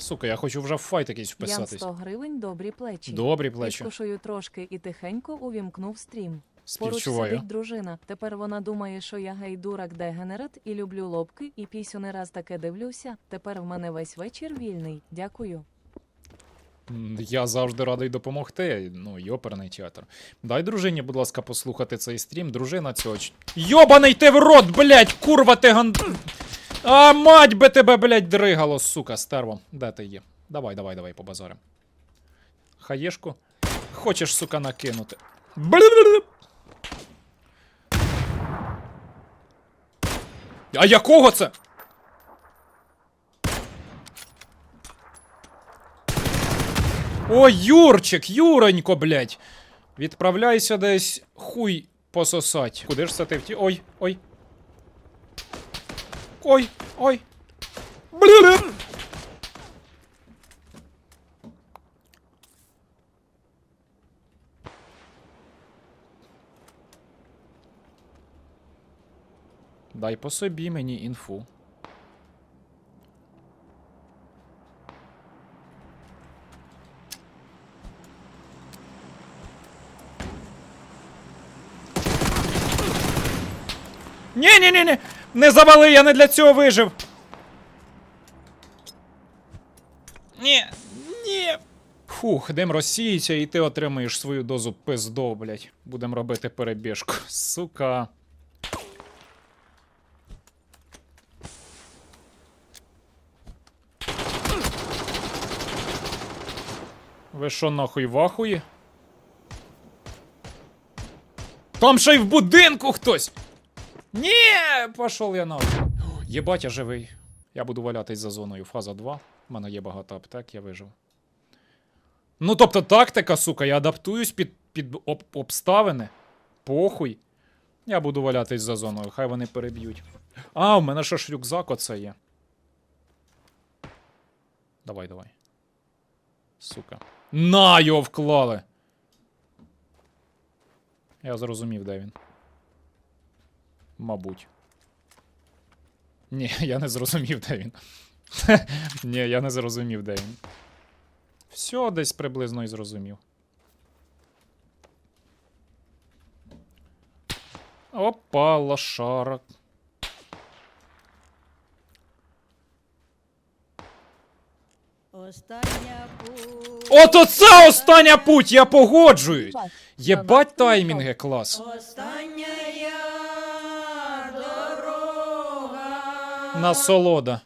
Сука, я хочу вже в файт якийсь вписатись. 100 гривень добрі плечі. Добрі плечі. Підкушую трошки і тихенько увімкнув стрім. Поруч Співчуваю. сидить дружина. Тепер вона думає, що я гей-дурак дегенерат і люблю лобки, і пісю не раз таке дивлюся. Тепер в мене весь вечір вільний. Дякую. Я завжди радий допомогти. Ну, йоперний театр. Дай дружині, будь ласка, послухати цей стрім. Дружина цього. Йобаний ти в рот, блять, курва ти ган. А мать би тебе, блять, дригало, сука, стерво. Де ти є? Давай, давай, давай, по базарам. Хаєшку? Хочеш, сука, накинути. Бля-бля-бля. А якого це? Ой, Юрчик, Юронько, блядь. Відправляйся десь хуй пососать. Куди ж це ти вті... Ой, ой. Ой, ой. Блін. Дай по собі мені інфу. Ні, ні, ні, ні. Не завали, я не для цього вижив. Ні, ні. Фух, дим розсіється, і ти отримаєш свою дозу пиздо, блядь. Будем робити перебіжку. Сука. Ви що нахуй вахуї? Там ще й в будинку хтось! Ні, пошов я нахуй. Єбать, я живий. Я буду валятись за зоною. Фаза 2. У мене є багато аптек, я вижив. Ну, тобто тактика, сука, я адаптуюсь під, під об, обставини. Похуй. Я буду валятись за зоною, хай вони переб'ють. А, у мене ще ж рюкзак оце є. Давай, давай. Сука. На, його вклали. Я зрозумів, де він. Мабуть. Ні, я не зрозумів, де він. Ні, я не зрозумів, де він. Все десь приблизно і зрозумів. Опа, лошара. Остання путь. От оце остання путь! Я погоджуюсь! Єбать таймінги, клас. Остання я Насолода.